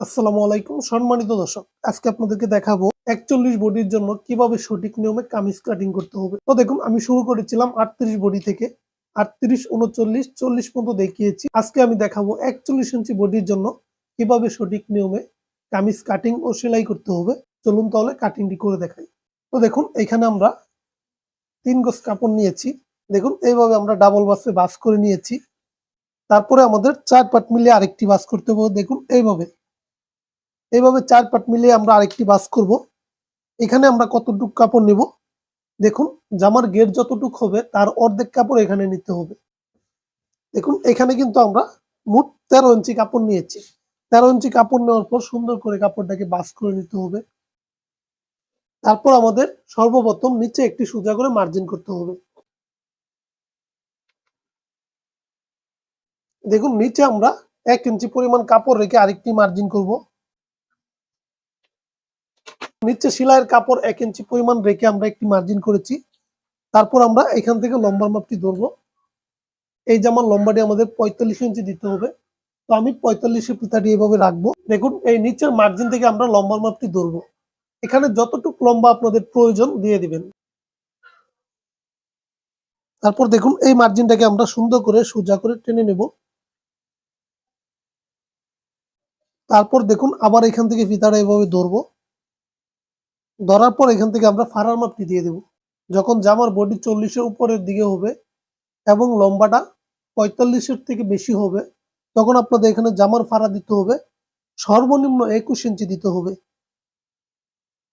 আসসালামু আলাইকুম, সম্মানিত দর্শক। আজকে আপনাদেরকে দেখাবো একচল্লিশ বডির জন্য কীভাবে সঠিক নিয়মে কামিজ কাটিং করতে হবে। তো দেখুন, আমি শুরু করেছিলাম আটত্রিশ বডি থেকে। আটত্রিশ, উনচল্লিশ, চল্লিশ পর্যন্ত দেখিয়েছি। আজকে আমি দেখাবো একচল্লিশ ইঞ্চি বডির জন্য কীভাবে সঠিক নিয়মে কামিজ কাটিং ও সেলাই করতে হবে। চলুন তাহলে কাটিংটি করে দেখাই। তো দেখুন, এখানে আমরা তিন গজ কাপড় নিয়েছি। দেখুন, এইভাবে আমরা ডাবল বাসে বাস করে নিয়েছি। তারপরে আমাদের চার পাট মিলিয়ে আরেকটি বাস করতে হবে। দেখুন, এইভাবে এইভাবে চার পাট মিলিয়ে আমরা আরেকটি বাস করব। এখানে আমরা কতটুক কাপড় নেব? দেখুন, জামার গেট যতটুক হবে, তার অর্ধেক কাপড় এখানে নিতে হবে। দেখুন, এখানে কিন্তু আমরা মোট তেরো ইঞ্চি কাপড় নিয়েছি। তেরো ইঞ্চি কাপড় নেওয়ার পর সুন্দর করে কাপড়টাকে বাস করে নিতে হবে। তারপর আমাদের সর্বপ্রথম নিচে একটি সোজা করে মার্জিন করতে হবে। দেখুন, নিচে আমরা এক ইঞ্চি পরিমাণ কাপড় রেখে আরেকটি মার্জিন করব। নিচে সেলাইয়ের কাপড় এক ইঞ্চি পরিমাণ রেখে আমরা একটি মার্জিন করেছি। তারপর আমরা এখান থেকে লম্বার মাপটি ধরবো। এই জামার লম্বাটি আমাদের পঁয়তাল্লিশ ইঞ্চি দিতে হবে। তো আমি পঁয়তাল্লিশের পিতাটি এভাবে রাখব। দেখুন, এই নিচের মার্জিন থেকে আমরা লম্বার মাপটি ধরবো। এখানে যতটুকু লম্বা আপনাদের প্রয়োজন দিয়ে দিবেন। তারপর দেখুন, এই মার্জিনটাকে আমরা সুন্দর করে সোজা করে টেনে নেব। তারপর দেখুন, আবার এখান থেকে ফিতাটা এভাবে ধরবো। ধরার পর এখান থেকে আমরা ফাড়ার মাপটি দিয়ে দেব। যখন জামার বডি চল্লিশের উপরের দিকে হবে এবং লম্বাটা পঁয়তাল্লিশের থেকে বেশি হবে, তখন আপনাদের এখানে জামার ফাড়া দিতে হবে। সর্বনিম্ন একুশ ইঞ্চি দিতে হবে।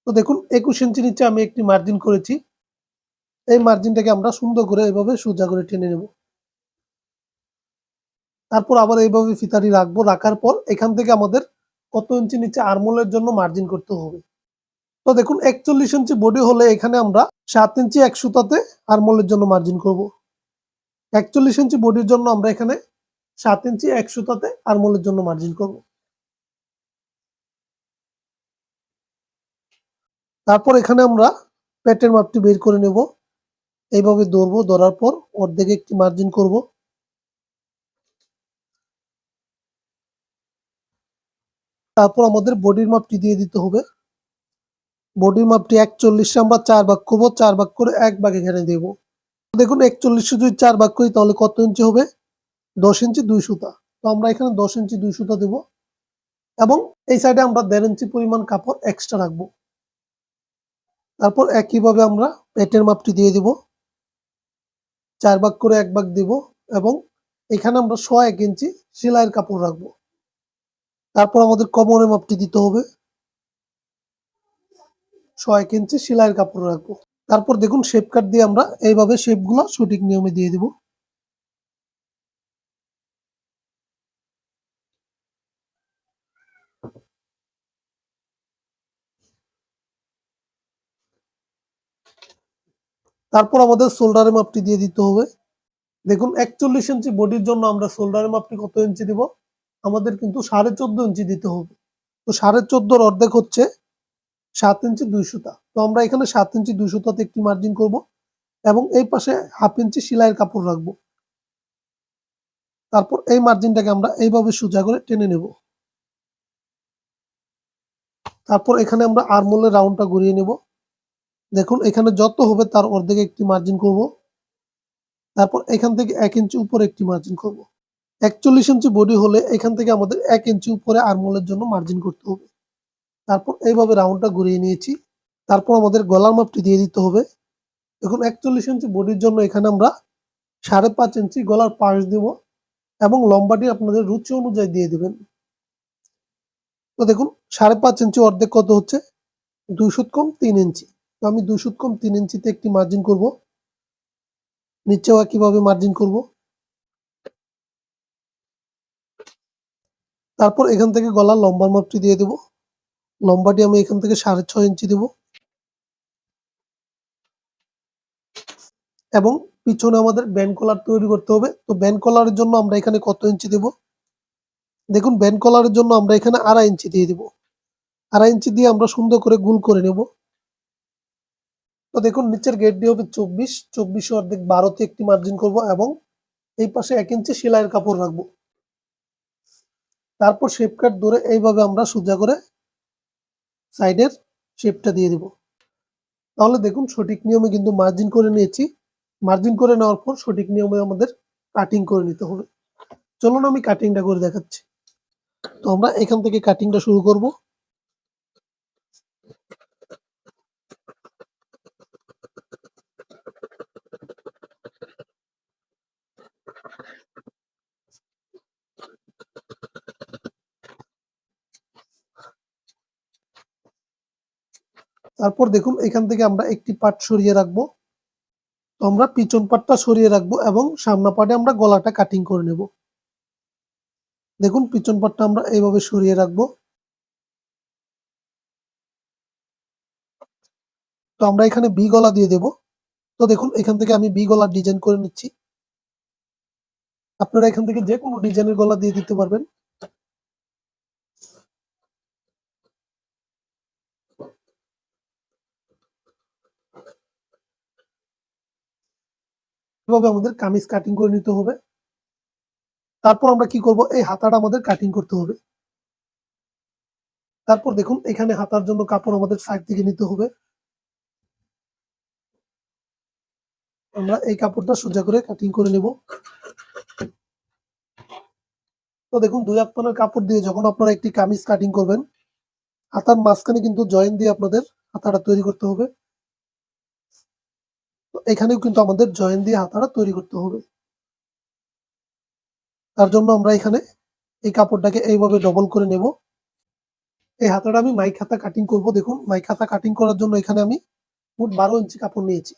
তো দেখুন, একুশ ইঞ্চি নিচে আমি একটি মার্জিন করেছি। এই মার্জিনটাকে আমরা সুন্দর করে এভাবে সোজা করে টেনে নেব। তারপর আবার এইভাবে ফিতারি রাখব। রাখার পর এখান থেকে আমাদের কত ইঞ্চি নিচে আরমোলের জন্য মার্জিন করতে হবে। তো দেখুন, একচল্লিশ ইঞ্চি বডি হলে এখানে আমরা সাত ইঞ্চি এক সুতাতে আরমোলের জন্য মার্জিন করব। একচল্লিশ ইঞ্চি বডির জন্য আমরা এখানে সাত ইঞ্চি এক সুতাতে আরমোলের জন্য মার্জিন করব। তারপর এখানে আমরা পেটের মাপটি বের করে নেব। এইভাবে ধরবো ধরার পর অর্ধেক একটি মার্জিন করব। তারপর আমাদের বডির মাপটি দিয়ে দিতে হবে। বডির মাপটি একচল্লিশে আমরা চার ভাগ করব, চার ভাগ করে এক ভাগ এখানে দেব। দেখুন, একচল্লিশে যদি চার ভাগ করি, তাহলে কত ইঞ্চি হবে? দশ ইঞ্চি দুই সুতা। তো আমরা এখানে দশ ইঞ্চি দুই সুতা দেব। এবং এই সাইডে আমরা দেড় ইঞ্চি পরিমাণ কাপড় এক্সট্রা রাখব। তারপর একইভাবে আমরা পেটের মাপটি দিয়ে দিব। চার ভাগ করে এক ভাগ দিব এবং এখানে আমরা ছ এক ইঞ্চি সেলাইয়ের কাপড় রাখব। তারপর আমাদের কোমরের মাপটি দিতে হবে। ছয় ইঞ্চি সেলাইয়ের কাপড় রাখব। তারপর দেখুন শেপ কাট দিয়ে আমরা এইভাবে শেপগুলো সঠিক নিয়মে দিয়ে দিব। তারপর আমাদের শোল্ডারের মাপটি দিয়ে দিতে হবে। দেখুন একচল্লিশ ইঞ্চি বডির জন্য আমরা শোল্ডারের মাপটি কত ইঞ্চি দিব? আমাদের কিন্তু সাড়ে চোদ্দ ইঞ্চি দিতে হবে। তো সাড়ে চোদ্দোর অর্ধেক হচ্ছে সাত ইঞ্চি দুই সুতা। তো আমরা এখানে সাত ইঞ্চি দুই সুতাতে একটি মার্জিন করব এবং এই পাশে হাফ ইঞ্চি সেলাইয়ের কাপড় রাখব। তারপর এই মার্জিনটাকে আমরা এইভাবে সোজা করে টেনে নেব। তারপর এখানে আমরা আরমোলের রাউন্ডটা ঘুরিয়ে নেব। দেখুন, এখানে যত হবে তার অর্ধেক একটি মার্জিন করব। তারপর এখান থেকে এক ইঞ্চি উপরে একটি মার্জিন করব। একচল্লিশ ইঞ্চি বডি হলে এখান থেকে আমাদের এক ইঞ্চি উপরে আরমোলের জন্য মার্জিন করতে হবে। তারপর এইভাবে রাউন্ডটা ঘুরিয়ে নিয়েছি। তারপর আমাদের গলার মাপটি দিয়ে দিতে হবে। এখন একচল্লিশ ইঞ্চি বডির জন্য এখানে আমরা সাড়ে পাঁচ ইঞ্চি গলার পাশ দেব এবং লম্বাটি আপনাদের রুচি অনুযায়ী দিয়ে দিবেন। তো দেখুন, সাড়ে পাঁচ ইঞ্চি অর্ধেক কত হচ্ছে? দুই সুত কম তিন ইঞ্চি তো আমি দুই সুত কম তিন ইঞ্চিতে একটি মার্জিন করব। নিচেও কীভাবে মার্জিন করব। তারপর এখান থেকে গলার লম্বার মাপটি দিয়ে দেব। লম্বাটি আমি এখান থেকে সাড়ে ছয় ইঞ্চি দেব। এবং পিছনে আমাদের ব্যান্ড কলার তৈরি করতে হবে। তো ব্যান্ড কলারের জন্য আমরা এখানে কত ইঞ্চি দেব? দেখুন, ব্যান্ড কলারের জন্য আমরা এখানে আড়াই ইঞ্চি দিয়ে দেব। আড়াই ইঞ্চি দিয়ে আমরা সুন্দর করে গুল করে নেব। তো দেখুন, নিচের গেটটি হবে চব্বিশ। চব্বিশ অর্ধেক বারোতে একটি মার্জিন করব এবং এই পাশে এক ইঞ্চি সেলাইয়ের কাপড় রাখব। তারপর শেপ কাট ধরে এইভাবে আমরা সোজা করে সাইডের শেপটা দিয়ে দিব। তাহলে দেখুন সঠিক নিয়মে কিন্তু মার্জিন করে নিয়েছি। মার্জিন করে নেওয়ার পর সঠিক নিয়মে আমাদের কাটিং করে নিতে হবে। চলুন আমি কাটিংটা করে দেখাচ্ছি। তো আমরা এখান থেকে কাটিংটা শুরু করব। তারপর দেখুন, এখান থেকে আমরা একটি পাট সরিয়ে রাখব। তো আমরা পিছন পাটটা সরিয়ে রাখব এবং সামনা পাটে আমরা গলাটা কাটিং করে নেব। দেখুন, পিছন পাটটা আমরা এইভাবে সরিয়ে রাখব। তো আমরা এখানে বি গলা দিয়ে দেব। তো দেখুন, এখান থেকে আমি বি গলার ডিজাইন করে নিচ্ছি। আপনারা এখান থেকে যে কোনো ডিজাইনের গলা দিয়ে দিতে পারবেন। এভাবে আমাদের কামিজ কাটিং করে নিতে হবে? তারপর আমরা কি করব? এই হাতাটা আমাদের কাটিং করতে হবে। তারপর দেখুন, এখানে হাতার জন্য কাপড় আমাদের সাইড থেকে নিতে হবে। আমরা এই কাপড়টা সোজা করে কাটিং করে নেব। তো দেখুন, দুই এক পানের কাপড় দিয়ে যখন আপনারা একটি কামিজ কাটিং করবেন, হাতার মাঝখানে কিন্তু জয়েন দিয়ে আপনাদের হাতাটা তৈরি করতে হবে। তো এখানেও কিন্তু আমাদের জয়েন দিয়ে হাতাটা তৈরি করতে হবে। তার জন্য আমরা এখানে এই কাপড়টাকে এইভাবে ডবল করে নেব। এই হাতাটা আমি মাইক হাতা কাটিং করব। দেখুন মাইক হাতা কাটিং করার জন্য এখানে আমি মোট বারো ইঞ্চি কাপড় নিয়েছি।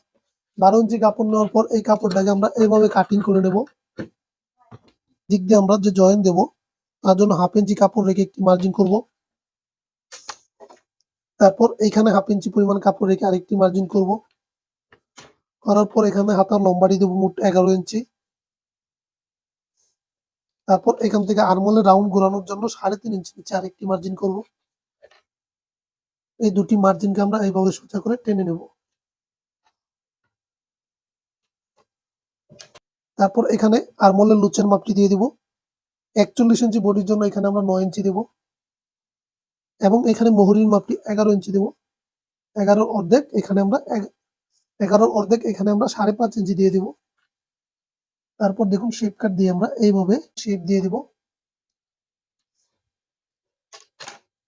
বারো ইঞ্চি কাপড় নেওয়ার পর এই কাপড়টাকে আমরা এইভাবে কাটিং করে নেব। দিক দিয়ে আমরা যে জয়েন দেব, তার জন্য হাফ ইঞ্চি কাপড় রেখে একটি মার্জিন করব। তারপর এখানে হাফ ইঞ্চি পরিমাণ কাপড় রেখে আরেকটি মার্জিন করব। করার পর এখানে হাতার লম্বাটি দেবো মোট এগারো ইঞ্চি। তারপর এখান থেকে আরমোলে রাউন্ড ঘোরানোর জন্য সাড়ে তিন ইঞ্চি নিচে আরেকটি মার্জিন করব। এই দুটি মার্জিনকে আমরা এইভাবে সোজা করে টেনে নেব। তারপর এখানে আরমোলের লুচের মাপটি দিয়ে দিব। একচল্লিশ ইঞ্চি বডির জন্য এখানে আমরা নয় ইঞ্চি দেব। এবং এখানে মোহরির মাপটি এগারো ইঞ্চি দেব। এগারো অর্ধেক এখানে আমরা এগারোর অর্ধেক এখানে আমরা সাড়ে পাঁচ ইঞ্চি দিয়ে দিব। তারপর দেখুন শেপ কাট দিয়ে আমরা এইভাবে শেপ দিয়ে দিব।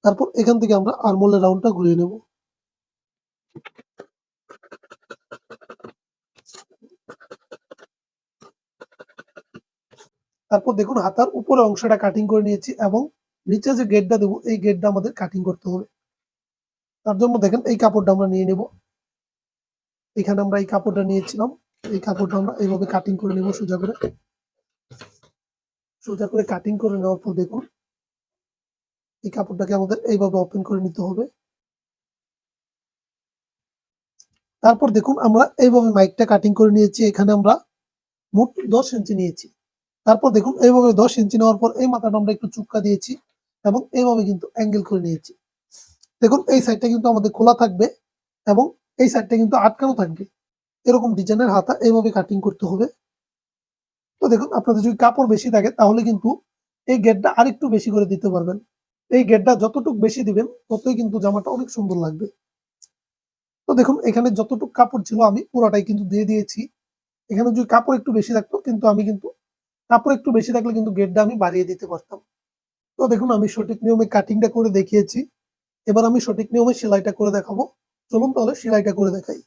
তারপর এখান থেকে আমরা আরমোলের রাউন্ডটা ঘুরিয়ে নেব। তারপর দেখুন হাতার উপরে অংশটা কাটিং করে নিয়েছি এবং নিচে যে গেটটা দেবো, এই গেটটা আমাদের কাটিং করতে হবে। তার জন্য দেখেন এই কাপড়টা আমরা নিয়ে নেব। এখানে আমরা এই কাপড়টা নিয়েছিলাম। এই কাপড়টা আমরা এইভাবে কাটিং করে নেব সোজা করে। সোজা করে কাটিং করে নেওয়ার পর দেখুন, এই কাপড়টাকে আমাদের এইভাবে ওপেন করে নিতে হবে। তারপর দেখুন, আমরা এইভাবে মাইকটা কাটিং করে নিয়েছি। এখানে আমরা মোট দশ ইঞ্চি নিয়েছি। তারপর দেখুন, এইভাবে দশ ইঞ্চি নেওয়ার পর এই মাথাটা আমরা একটু চুক্কা দিয়েছি এবং এইভাবে কিন্তু অ্যাঙ্গেল করে নিয়েছি। দেখুন, এই সাইডটা কিন্তু আমাদের খোলা থাকবে এবং এই সাইডটা কিন্তু আটকানো থাকবে। এরকম ডিজাইনের হাতা এইভাবে কাটিং করতে হবে। তো দেখুন, আপনাদের যদি কাপড় বেশি থাকে, তাহলে কিন্তু এই গেটটা আরেকটু বেশি করে দিতে পারবেন। এই গেটটা যতটুকু বেশি দিবেন, ততই কিন্তু জামাটা অনেক সুন্দর লাগবে। তো দেখুন, এখানে যতটুকু কাপড় ছিল আমি পুরাটাই কিন্তু দিয়ে দিয়েছি। এখানে যদি কাপড় একটু বেশি থাকতো, কিন্তু আমি কিন্তু কাপড় একটু বেশি থাকলে কিন্তু গেটটা আমি বাড়িয়ে দিতে পারতাম। তো দেখুন, আমি সঠিক নিয়মে কাটিংটা করে দেখিয়েছি। এবার আমি সঠিক নিয়মে সেলাইটা করে দেখাবো। চলুন তাহলে সেলাইটা করে দেখাই।